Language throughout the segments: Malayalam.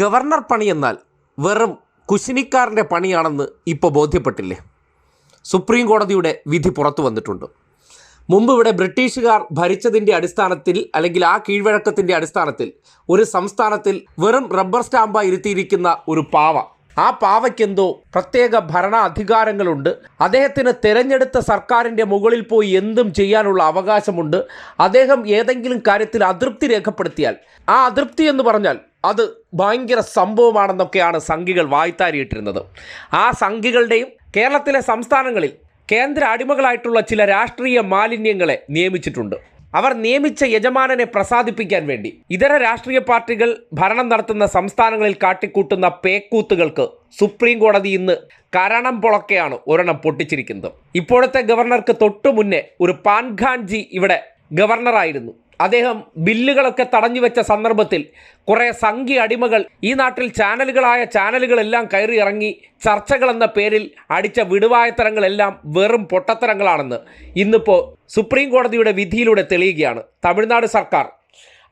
ഗവർണർ പണി എന്നാൽ വെറും കുശിനിക്കാരന്റെ പണിയാണെന്ന് ഇപ്പോൾ ബോധ്യപ്പെട്ടില്ലേ? സുപ്രീം കോടതിയുടെ വിധി പുറത്തു വന്നിട്ടുണ്ട്. മുമ്പ് ഇവിടെ ബ്രിട്ടീഷുകാർ ഭരിച്ചതിന്റെ അടിസ്ഥാനത്തിൽ അല്ലെങ്കിൽ ആ കീഴ്വഴക്കത്തിന്റെ അടിസ്ഥാനത്തിൽ ഒരു സംസ്ഥാനത്തിൽ വെറും റബ്ബർ സ്റ്റാമ്പായി ഇരുത്തിയിരിക്കുന്ന ഒരു പാവ ആ പാവയ്ക്കെന്തോ പ്രത്യേക ഭരണ അധികാരങ്ങളുണ്ട് അദ്ദേഹത്തിന് തെരഞ്ഞെടുത്ത സർക്കാരിന്റെ മുകളിൽ പോയി എന്തും ചെയ്യാനുള്ള അവകാശമുണ്ട്. അദ്ദേഹം ഏതെങ്കിലും കാര്യത്തിൽ അതൃപ്തി രേഖപ്പെടുത്തിയാൽ ആ അതൃപ്തി എന്ന് പറഞ്ഞാൽ അത് ഭയങ്കര സംഭവമാണെന്നൊക്കെയാണ് സംഘികൾ വായ്ത്താരിയിട്ടിരുന്നത്. ആ സംഘികളുടെയും കേരളത്തിലെ സംസ്ഥാനങ്ങളിൽ കേന്ദ്ര അടിമകളായിട്ടുള്ള ചില രാഷ്ട്രീയ മാലിന്യങ്ങളെ നിയമിച്ചിട്ടുണ്ട്. അവർ നിയമിച്ച യജമാനനെ പ്രസാദിപ്പിക്കാൻ വേണ്ടി. ഇതര രാഷ്ട്രീയ പാർട്ടികൾ ഭരണം നടത്തുന്ന സംസ്ഥാനങ്ങളിൽ കാട്ടിക്കൂട്ടുന്ന പേക്കൂത്തുകൾക്ക് സുപ്രീം കോടതി ഇന്ന് കരണം പൊളക്കെയാണ് ഒരെണ്ണം പൊട്ടിച്ചിരിക്കുന്നത്. ഇപ്പോഴത്തെ ഗവർണർക്ക് തൊട്ടു മുന്നേ ഒരു പാൻഖാൻജി ഇവിടെ ഗവർണറായിരുന്നു. അദ്ദേഹം ബില്ലുകളൊക്കെ തടഞ്ഞു വെച്ച സന്ദർഭത്തിൽ കുറേ സംഘി അടിമകൾ ഈ നാട്ടിൽ ചാനലുകളായ ചാനലുകളെല്ലാം കയറി ഇറങ്ങി ചർച്ചകൾ എന്ന പേരിൽ അടിച്ച വിടുവായത്തരങ്ങളെല്ലാം വെറും പൊട്ടത്തരങ്ങളാണെന്ന് ഇന്നിപ്പോൾ സുപ്രീം കോടതിയുടെ വിധിയിലൂടെ തെളിയുകയാണ് തമിഴ്നാട് സർക്കാർ.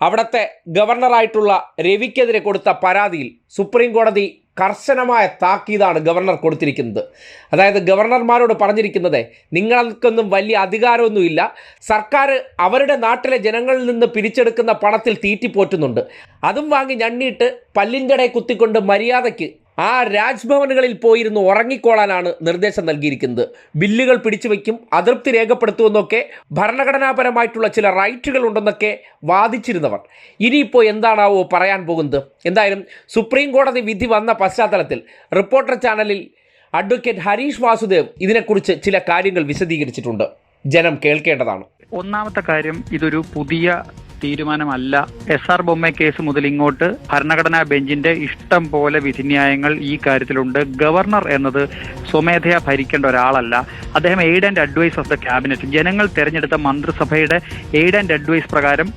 അവിടുത്തെ ഗവർണറായിട്ടുള്ള രവിക്കെതിരെ കൊടുത്ത പരാതിയിൽ സുപ്രീം കോടതി കർശനമായ താക്കീതാണ് ഗവർണർ കൊടുത്തിരിക്കുന്നത്. അതായത് ഗവർണർമാരോട് പറഞ്ഞിരിക്കുന്നത് നിങ്ങൾക്കൊന്നും വലിയ അധികാരമൊന്നുമില്ല. സർക്കാർ അവരുടെ നാട്ടിലെ ജനങ്ങളിൽ നിന്ന് പിരിച്ചെടുക്കുന്ന പണത്തിൽ തീറ്റിപ്പോറ്റുന്നുണ്ട്. അതും വാങ്ങി ഞണ്ണിയിട്ട് പല്ലിന്റെ കുത്തിക്കൊണ്ട് മര്യാദയ്ക്ക് ആ രാജ്ഭവനുകളിൽ പോയിരുന്ന് ഉറങ്ങിക്കോളാനാണ് നിർദ്ദേശം നൽകിയിരിക്കുന്നത്. ബില്ലുകൾ പിടിച്ചു വയ്ക്കും അതൃപ്തി രേഖപ്പെടുത്തുമെന്നൊക്കെ ഭരണഘടനാപരമായിട്ടുള്ള ചില റൈറ്റുകൾ ഉണ്ടെന്നൊക്കെ വാദിച്ചിരുന്നവർ. ഇനിയിപ്പോൾ എന്താണാവോ പറയാൻ പോകുന്നത്? എന്തായാലും സുപ്രീം കോടതി വിധി വന്ന പശ്ചാത്തലത്തിൽ റിപ്പോർട്ടർ ചാനലിൽ അഡ്വക്കേറ്റ് ഹരീഷ് വാസുദേവ് ഇതിനെക്കുറിച്ച് ചില കാര്യങ്ങൾ വിശദീകരിച്ചിട്ടുണ്ട്. ജനം കേൾക്കേണ്ടതാണ്. ഒന്നാമത്തെ കാര്യം ഇതൊരു പുതിയ തീരുമാനമല്ല. എസ് ആർ ബൊമ്മ കേസ് മുതൽ ഇങ്ങോട്ട് ഭരണഘടനാ ബെഞ്ചിന്റെ ഇഷ്ടം പോലെ വിധിന്യായങ്ങൾ ഈ കാര്യത്തിലുണ്ട്. ഗവർണർ എന്നത് സ്വമേധയാ ഭരിക്കേണ്ട ഒരാളല്ല. അദ്ദേഹം aid and advise of the cabinet ജനങ്ങൾ തെരഞ്ഞെടുത്ത മന്ത്രിസഭയുടെ എയ്ഡ് ആൻഡ് അഡ്വൈസ് പ്രകാരം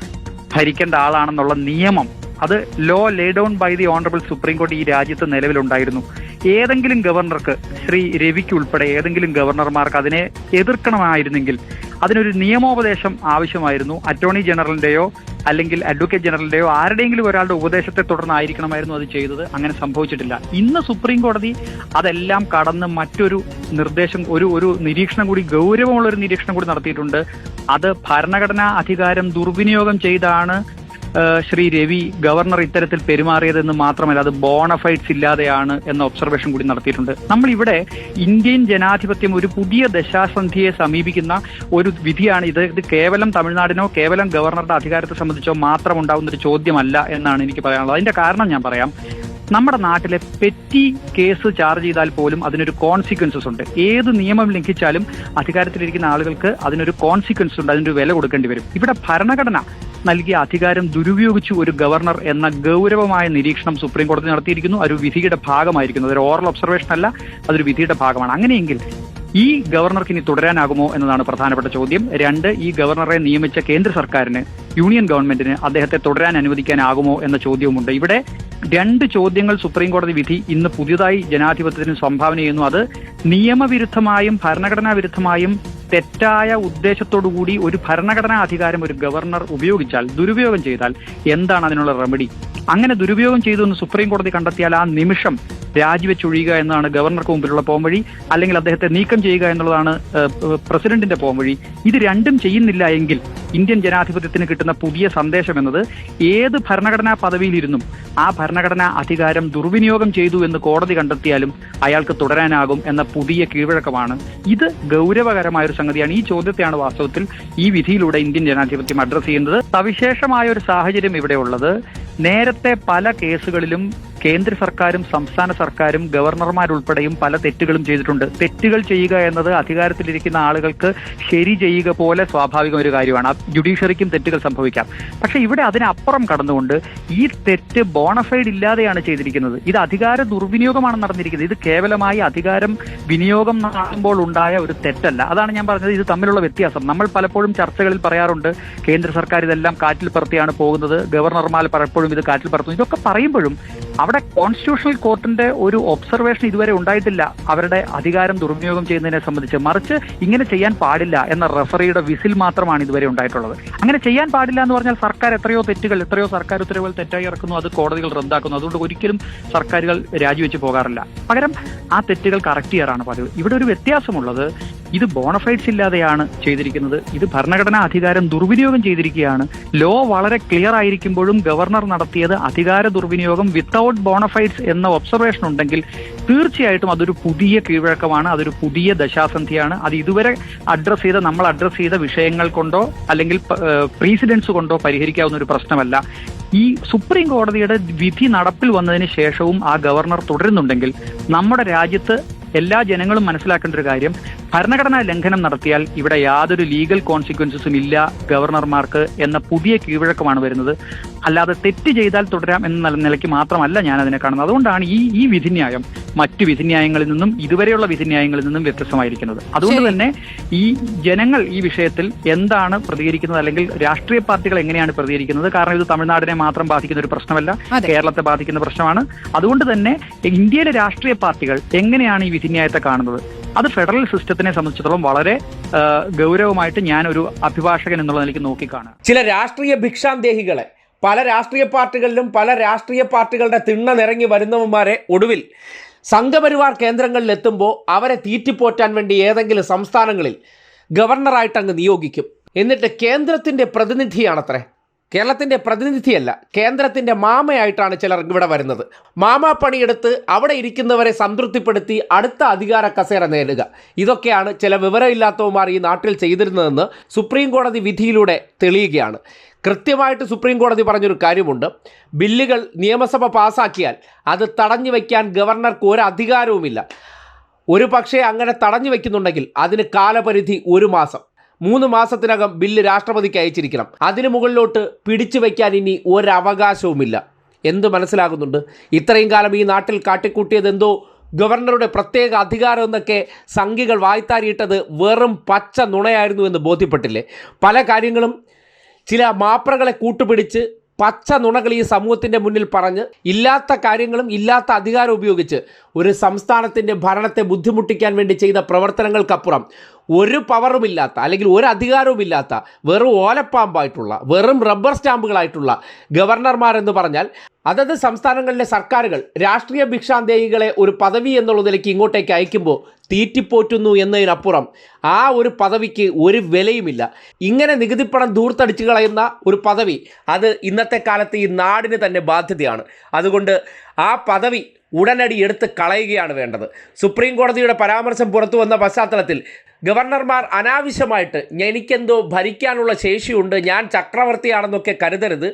ഭരിക്കേണ്ട ആളാണെന്നുള്ള നിയമം അത് law lay down by the honourable supreme കോടതി ഈ രാജ്യത്ത് നിലവിലുണ്ടായിരുന്നു. ഏതെങ്കിലും ഗവർണർക്ക് ശ്രീ രവിക്ക് ഉൾപ്പെടെ ഏതെങ്കിലും ഗവർണർമാർക്ക് അതിനെ എതിർക്കണമായിരുന്നെങ്കിൽ അതിനൊരു നിയമോപദേശം ആവശ്യമായിരുന്നു. അറ്റോർണി ജനറലിന്റെയോ അല്ലെങ്കിൽ അഡ്വക്കേറ്റ് ജനറലിന്റെയോ ആരുടെയെങ്കിലും ഒരാളുടെ ഉപദേശത്തെ തുടർന്നായിരിക്കണമായിരുന്നു അത് ചെയ്തത്. അങ്ങനെ സംഭവിച്ചിട്ടില്ല. ഇന്ന് സുപ്രീം കോടതി അതെല്ലാം കടന്ന് മറ്റൊരു നിർദ്ദേശം ഒരു ഒരു നിരീക്ഷണം കൂടി ഗൗരവമുള്ള ഒരു നിരീക്ഷണം കൂടി നടത്തിയിട്ടുണ്ട്. അത് ഭരണഘടനാ അധികാരം ദുർവിനിയോഗം ചെയ്താണ്. ശ്രീ രവി ഗവർണർ ഇത്തരത്തിൽ പെരുമാറിയതെന്ന് മാത്രമല്ല അത് ബോണഫൈറ്റ്സ് ഇല്ലാതെയാണ് എന്ന ഒബ്സർവേഷൻ കൂടി നടത്തിയിട്ടുണ്ട്. നമ്മൾ ഇവിടെ ഇന്ത്യൻ ജനാധിപത്യം ഒരു പുതിയ ദശാസന്ധിയെ സമീപിക്കുന്ന ഒരു വിധിയാണ് ഇത്. ഇത് കേവലം തമിഴ്നാടിനോ കേവലം ഗവർണറുടെ അധികാരത്തെ സംബന്ധിച്ചോ മാത്രം ഉണ്ടാകുന്ന ഒരു ചോദ്യമല്ല എന്നാണ് എനിക്ക് പറയാനുള്ളത്. അതിന്റെ കാരണം ഞാൻ പറയാം. നമ്മുടെ നാട്ടിലെ പെറ്റി കേസ് ചാർജ് ചെയ്താൽ പോലും അതിനൊരു കോൺസിക്വൻസസ് ഉണ്ട്. ഏത് നിയമം ലംഘിച്ചാലും അധികാരത്തിലിരിക്കുന്ന ആളുകൾക്ക് അതിനൊരു കോൺസിക്വൻസ് ഉണ്ട്. അതിനൊരു വില കൊടുക്കേണ്ടി വരും. ഇവിടെ ഭരണഘടന നൽകിയ അധികാരം ദുരുപയോഗിച്ചു ഒരു ഗവർണർ എന്ന ഗൗരവമായ നിരീക്ഷണം സുപ്രീം കോടതി നടത്തിയിരിക്കുന്നു. ഒരു വിധിയുടെ ഭാഗമായിരിക്കുന്നു. അതൊരു ഓറൽ ഒബ്സർവേഷൻ അല്ല അതൊരു വിധിയുടെ ഭാഗമാണ്. അങ്ങനെയെങ്കിൽ ഈ ഗവർണർക്ക് ഇനി തുടരാനാകുമോ എന്നതാണ് പ്രധാനപ്പെട്ട ചോദ്യം. രണ്ട് ഈ ഗവർണറെ നിയമിച്ച കേന്ദ്ര സർക്കാരിന് യൂണിയൻ ഗവൺമെന്റിന് അദ്ദേഹത്തെ തുടരാൻ അനുവദിക്കാനാകുമോ എന്ന ചോദ്യവുമുണ്ട്. ഇവിടെ രണ്ട് ചോദ്യങ്ങൾ സുപ്രീം കോടതി വിധി ഇന്ന് പുതിയതായി ജനാധിപത്യത്തിന് സംഭാവന ചെയ്യുന്നു. അത് നിയമവിരുദ്ധമായും ഭരണഘടനാ വിരുദ്ധമായും തെറ്റായ ഉദ്ദേശത്തോടുകൂടി ഒരു ഭരണഘടനാ അധികാരം ഒരു ഗവർണർ ഉപയോഗിച്ചാൽ ദുരുപയോഗം ചെയ്താൽ എന്താണ് അതിനുള്ള റെമഡി അങ്ങനെ ദുരുപയോഗം ചെയ്തു എന്ന് സുപ്രീം കോടതി കണ്ടെത്തിയാൽ ആ നിമിഷം രാജിവെച്ചൊഴിയുക എന്നതാണ് ഗവർണർക്ക് മുമ്പിലുള്ള പോംവഴി അല്ലെങ്കിൽ അദ്ദേഹത്തെ നീക്കം ചെയ്യുക എന്നുള്ളതാണ് പ്രസിഡന്റിന്റെ പോംവഴി. ഇത് രണ്ടും ചെയ്യുന്നില്ല എങ്കിൽ ഇന്ത്യൻ ജനാധിപത്യത്തിന് കിട്ടുന്ന പുതിയ സന്ദേശം എന്നത് ഏത് ഭരണഘടനാ പദവിയിലിരുന്നും ആ ഭരണഘടനാ അധികാരം ദുർവിനിയോഗം ചെയ്തു എന്ന് കോടതി കണ്ടെത്തിയാലും അയാൾക്ക് തുടരാനാകും എന്ന പുതിയ കീഴ്വഴക്കമാണ്. ഇത് ഗൗരവകരമായ ഒരു സംഗതിയാണ്. ഈ ചോദ്യത്തെയാണ് വാസ്തവത്തിൽ ഈ വിധിയിലൂടെ ഇന്ത്യൻ ജനാധിപത്യം അഡ്രസ് ചെയ്യുന്നത്. സവിശേഷമായ ഒരു സാഹചര്യം ഇവിടെ ഉള്ളത്. നേരത്തെ പല കേസുകളിലും കേന്ദ്ര സർക്കാരും സംസ്ഥാന സർക്കാരും ഗവർണർമാരുൾപ്പെടെയും പല തെറ്റുകളും ചെയ്തിട്ടുണ്ട്. തെറ്റുകൾ ചെയ്യുക എന്നത് അധികാരത്തിലിരിക്കുന്ന ആളുകൾക്ക് ശരി ചെയ്യുക പോലെ സ്വാഭാവികം ഒരു കാര്യമാണ്. ജുഡീഷ്യറിക്കും തെറ്റുകൾ സംഭവിക്കാം. പക്ഷെ ഇവിടെ അതിനപ്പുറം കടന്നുകൊണ്ട് ഈ തെറ്റ് ബോണഫൈഡ് ഇല്ലാതെയാണ് ചെയ്തിരിക്കുന്നത്. ഇത് അധികാര ദുർവിനിയോഗമാണ് നടന്നിരിക്കുന്നത്. ഇത് കേവലമായി അധികാരം വിനിയോഗം നടത്തുമ്പോൾ ഉണ്ടായ ഒരു തെറ്റല്ല. അതാണ് ഞാൻ പറഞ്ഞത്. ഇത് തമ്മിലുള്ള വ്യത്യാസം. നമ്മൾ പലപ്പോഴും ചർച്ചകളിൽ പറയാറുണ്ട് കേന്ദ്ര സർക്കാർ ഇതെല്ലാം കാറ്റിൽ പറത്തിയാണ് പോകുന്നത്. ഗവർണർമാർ പലപ്പോഴും ഇത് കാറ്റിൽ പറത്തുന്നു. ഇതൊക്കെ പറയുമ്പോഴും അവിടെ കോൺസ്റ്റിറ്റ്യൂഷണൽ കോർട്ടിന്റെ ഒരു ഒബ്സർവേഷൻ ഇതുവരെ ഉണ്ടായിട്ടില്ല. അവരുടെ അധികാരം ദുർവിനിയോഗം ചെയ്യുന്നതിനെ സംബന്ധിച്ച്. മറിച്ച് ഇങ്ങനെ ചെയ്യാൻ പാടില്ല എന്ന റഫറിയുടെ വിസിൽ മാത്രമാണ് ഇതുവരെ ഉണ്ടായിട്ടുള്ളത്. അങ്ങനെ ചെയ്യാൻ പാടില്ല എന്ന് പറഞ്ഞാൽ സർക്കാർ എത്രയോ തെറ്റുകൾ എത്രയോ സർക്കാർ ഉത്തരവുകൾ തെറ്റായി ഇറക്കുന്നു. അത് കോടതികൾ റദ്ദാക്കുന്നു. അതുകൊണ്ട് ഒരിക്കലും സർക്കാരുകൾ രാജിവെച്ച് പോകാറില്ല. പകരം ആ തെറ്റുകൾ കറക്റ്റ് ചെയ്യാറാണ് പതിവ്. ഇവിടെ ഒരു വ്യത്യാസമുള്ളത് ഇത് ബോണഫൈഡ്സ് ഇല്ലാതെയാണ് ചെയ്തിരിക്കുന്നത്. ഇത് ഭരണഘടനാ അധികാരം ദുർവിനിയോഗം ചെയ്തിരിക്കുകയാണ്. ലോ വളരെ ക്ലിയർ ആയിരിക്കുമ്പോഴും ഗവർണർ നടത്തിയത് അധികാര ദുർവിനിയോഗം വിത്തൗട്ട് ബോണഫൈഡ്സ് എന്ന ഒബ്സർവേഷൻ ഉണ്ടെങ്കിൽ തീർച്ചയായിട്ടും അതൊരു പുതിയ കീഴ്വഴക്കമാണ് അതൊരു പുതിയ ദശാസന്ധിയാണ്. അത് ഇതുവരെ അഡ്രസ് ചെയ്ത നമ്മൾ അഡ്രസ് ചെയ്ത വിഷയങ്ങൾ കൊണ്ടോ അല്ലെങ്കിൽ പ്രീസിഡൻസ് കൊണ്ടോ പരിഹരിക്കാവുന്ന ഒരു പ്രശ്നമല്ല. ഈ സുപ്രീം കോടതിയുടെ വിധി നടപ്പിൽ വന്നതിന് ശേഷവും ആ ഗവർണർ തുടരുന്നുണ്ടെങ്കിൽ നമ്മുടെ രാജ്യത്ത് എല്ലാ ജനങ്ങളും മനസ്സിലാക്കേണ്ട ഒരു കാര്യം ഭരണഘടനാ ലംഘനം നടത്തിയാൽ ഇവിടെ യാതൊരു ലീഗൽ കോൺസിക്വൻസസും ഇല്ല ഗവർണർമാർക്ക് എന്ന പുതിയ കീഴ്വഴക്കമാണ് വരുന്നത്. അല്ലാതെ തെറ്റ് ചെയ്താൽ തുടരാം എന്ന നില- നിലയ്ക്ക് മാത്രമല്ല ഞാൻ അതിനെ കാണുന്നത്. അതുകൊണ്ടാണ് ഈ ഈ വിധിന്യായം മറ്റു വിധിന്യായങ്ങളിൽ നിന്നും ഇതുവരെയുള്ള വിധിന്യായങ്ങളിൽ നിന്നും വ്യത്യസ്തമായിരിക്കുന്നത്. അതുകൊണ്ട് തന്നെ ഈ ജനങ്ങൾ ഈ വിഷയത്തിൽ എന്താണ് പ്രതികരിക്കുന്നത് അല്ലെങ്കിൽ രാഷ്ട്രീയ പാർട്ടികൾ എങ്ങനെയാണ് പ്രതികരിക്കുന്നത്? കാരണം ഇത് തമിഴ്നാടിനെ മാത്രം ബാധിക്കുന്ന ഒരു പ്രശ്നമല്ല കേരളത്തെ ബാധിക്കുന്ന പ്രശ്നമാണ്. അതുകൊണ്ട് തന്നെ ഇന്ത്യയിലെ രാഷ്ട്രീയ പാർട്ടികൾ എങ്ങനെയാണ് ഈ വിധിന്യായത്തെ കാണുന്നത്? അത് ഫെഡറൽ സിസ്റ്റത്തിനെ സംബന്ധിച്ചിടത്തോളം വളരെ ഗൗരവമായിട്ട് ഞാൻ ഒരു അഭിഭാഷകൻ എന്നുള്ള നിലയ്ക്ക് നോക്കിക്കാണുക. ചില രാഷ്ട്രീയ ഭിക്ഷാന്തേഹികളെ പല രാഷ്ട്രീയ പാർട്ടികളിലും പല രാഷ്ട്രീയ പാർട്ടികളുടെ തിണ്ണ നിറങ്ങി വരുന്നവന്മാരെ ഒടുവിൽ സംഘപരിവാർ കേന്ദ്രങ്ങളിൽ എത്തുമ്പോൾ അവരെ തീറ്റിപ്പോറ്റാൻ വേണ്ടി ഏതെങ്കിലും സംസ്ഥാനങ്ങളിൽ ഗവർണറായിട്ട് അങ്ങ് നിയോഗിക്കും. എന്നിട്ട് കേന്ദ്രത്തിന്റെ പ്രതിനിധിയാണത്രേ. കേരളത്തിന്റെ പ്രതിനിധിയല്ല കേന്ദ്രത്തിന്റെ മാമയായിട്ടാണ് ചിലർ ഇവിടെ വരുന്നത്. മാമാ പണിയെടുത്ത് അവിടെ ഇരിക്കുന്നവരെ സംതൃപ്തിപ്പെടുത്തി അടുത്ത അധികാര കസേര നേടുക ഇതൊക്കെയാണ് ചില വിവരമില്ലാത്തവന്മാർ ഈ നാട്ടിൽ ചെയ്തിരുന്നതെന്ന് സുപ്രീം കോടതി വിധിയിലൂടെ തെളിയുകയാണ്. കൃത്യമായിട്ട് സുപ്രീം കോടതി പറഞ്ഞൊരു കാര്യമുണ്ട്. ബില്ലുകൾ നിയമസഭ പാസാക്കിയാൽ അത് തടഞ്ഞു വയ്ക്കാൻ ഗവർണർക്ക് ഒരു അധികാരവുമില്ല. ഒരു പക്ഷേ അങ്ങനെ തടഞ്ഞു വയ്ക്കുന്നുണ്ടെങ്കിൽ അതിന് കാലപരിധി ഒരു മാസം. മൂന്ന് മാസത്തിനകം ബില്ല് രാഷ്ട്രപതിക്ക് അയച്ചിരിക്കണം. അതിനു മുകളിലോട്ട് പിടിച്ചു വയ്ക്കാൻ ഇനി ഒരവകാശവുമില്ല. എന്ത് മനസ്സിലാകുന്നുണ്ട്? ഇത്രയും കാലം ഈ നാട്ടിൽ കാട്ടിക്കൂട്ടിയത് എന്തോ ഗവർണറുടെ പ്രത്യേക അധികാരം എന്നൊക്കെ സംഘികൾ വായ്ത്താരിയിട്ടത് വെറും പച്ച നുണയായിരുന്നു എന്ന് ബോധ്യപ്പെട്ടില്ലേ? പല കാര്യങ്ങളും ചില മാപ്രകളെ കൂട്ടുപിടിച്ച് പച്ച നുണകൾ ഈ സമൂഹത്തിന്റെ മുന്നിൽ പറഞ്ഞ് ഇല്ലാത്ത കാര്യങ്ങളും ഇല്ലാത്ത അധികാരം ഉപയോഗിച്ച് ഒരു സംസ്ഥാനത്തിന്റെ ഭരണത്തെ ബുദ്ധിമുട്ടിക്കാൻ വേണ്ടി ചെയ്ത പ്രവർത്തനങ്ങൾക്കപ്പുറം ഒരു പവറും ഇല്ലാത്ത അല്ലെങ്കിൽ ഒരു അധികാരവുമില്ലാത്ത വെറും ഓലപ്പാമ്പായിട്ടുള്ള വെറും റബ്ബർ സ്റ്റാമ്പുകളായിട്ടുള്ള ഗവർണർമാരെന്ന് പറഞ്ഞാൽ അതത് സംസ്ഥാനങ്ങളിലെ സർക്കാരുകൾ രാഷ്ട്രീയ ഭിക്ഷാന്തേഹികളെ ഒരു പദവി എന്നുള്ള നിലയ്ക്ക് ഇങ്ങോട്ടേക്ക് അയക്കുമ്പോൾ തീറ്റിപ്പോറ്റുന്നു എന്നതിനപ്പുറം ആ ഒരു പദവിക്ക് ഒരു വിലയുമില്ല. ഇങ്ങനെ നികുതിപ്പണം ദൂർത്തടിച്ചു കളയുന്ന ഒരു പദവി അത് ഇന്നത്തെ കാലത്ത് ഈ നാടിന് തന്നെ ബാധ്യതയാണ്. അതുകൊണ്ട് ആ പദവി ഉടനടി എടുത്ത് കളയുകയാണ് വേണ്ടത്. സുപ്രീം കോടതിയുടെ പരാമർശം പുറത്തു വന്ന പശ്ചാത്തലത്തിൽ ഗവർണർമാർ അനാവശ്യമായിട്ട് എനിക്കെന്തോ ഭരിക്കാനുള്ള ശേഷിയുണ്ട് ഞാൻ ചക്രവർത്തിയാണെന്നൊക്കെ കരുതരുത്.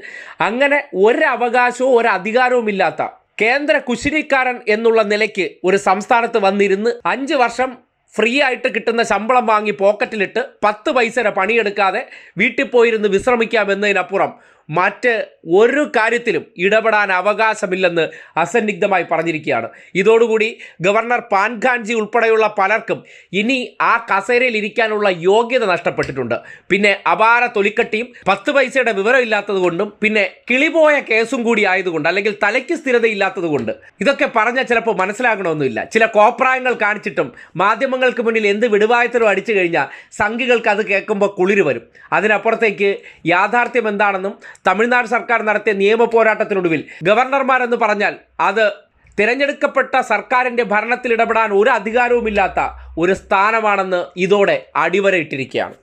അങ്ങനെ ഒരവകാശവും ഒരധികാരവും ഇല്ലാത്ത കേന്ദ്ര കുശിനിക്കാരൻ എന്നുള്ള നിലയ്ക്ക് ഒരു സംസ്ഥാനത്ത് വന്നിരുന്ന് അഞ്ച് വർഷം ഫ്രീ ആയിട്ട് കിട്ടുന്ന ശമ്പളം വാങ്ങി പോക്കറ്റിലിട്ട് പത്ത് പൈസയുടെ പണിയെടുക്കാതെ വീട്ടിൽ പോയിരുന്ന് വിശ്രമിക്കാമെന്നതിനപ്പുറം മറ്റ് ഒരു കാര്യത്തിലും ഇടപെടാൻ അവകാശമില്ലെന്ന് അസന്നിഗ്ധമായി പറഞ്ഞിരിക്കുകയാണ്. ഇതോടുകൂടി ഗവർണർ പാൻഖാൻജി ഉൾപ്പെടെയുള്ള പലർക്കും ഇനി ആ കസേരയിൽ ഇരിക്കാനുള്ള യോഗ്യത നഷ്ടപ്പെട്ടിട്ടുണ്ട്. പിന്നെ അപാര തൊലിക്കട്ടിയും പത്ത് പൈസയുടെ വിവരമില്ലാത്തത് പിന്നെ കിളിപോയ കേസും കൂടി ആയതുകൊണ്ട് അല്ലെങ്കിൽ തലയ്ക്ക് സ്ഥിരതയില്ലാത്തത് കൊണ്ട് ഇതൊക്കെ പറഞ്ഞാൽ ചിലപ്പോൾ മനസ്സിലാകണമെന്നില്ല. ചില കോപ്രായങ്ങൾ കാണിച്ചിട്ടും മാധ്യമങ്ങൾക്ക് മുന്നിൽ എന്ത് വിടുവായത്തരോ അടിച്ചു കഴിഞ്ഞാൽ സംഘികൾക്ക് അത് കേൾക്കുമ്പോൾ കുളിര് വരും. അതിനപ്പുറത്തേക്ക് യാഥാർത്ഥ്യം എന്താണെന്നും തമിഴ്നാട് സർക്കാർ നടത്തിയ നിയമ പോരാട്ടത്തിനൊടുവിൽ ഗവർണർമാരെന്ന് പറഞ്ഞാൽ അത് തിരഞ്ഞെടുക്കപ്പെട്ട സർക്കാരിന്റെ ഭരണത്തിൽ ഇടപെടാൻ ഒരു അധികാരവുമില്ലാത്ത ഒരു സ്ഥാനമാണെന്ന് ഇതോടെ അടിവരയിട്ടിരിക്കുകയാണ്.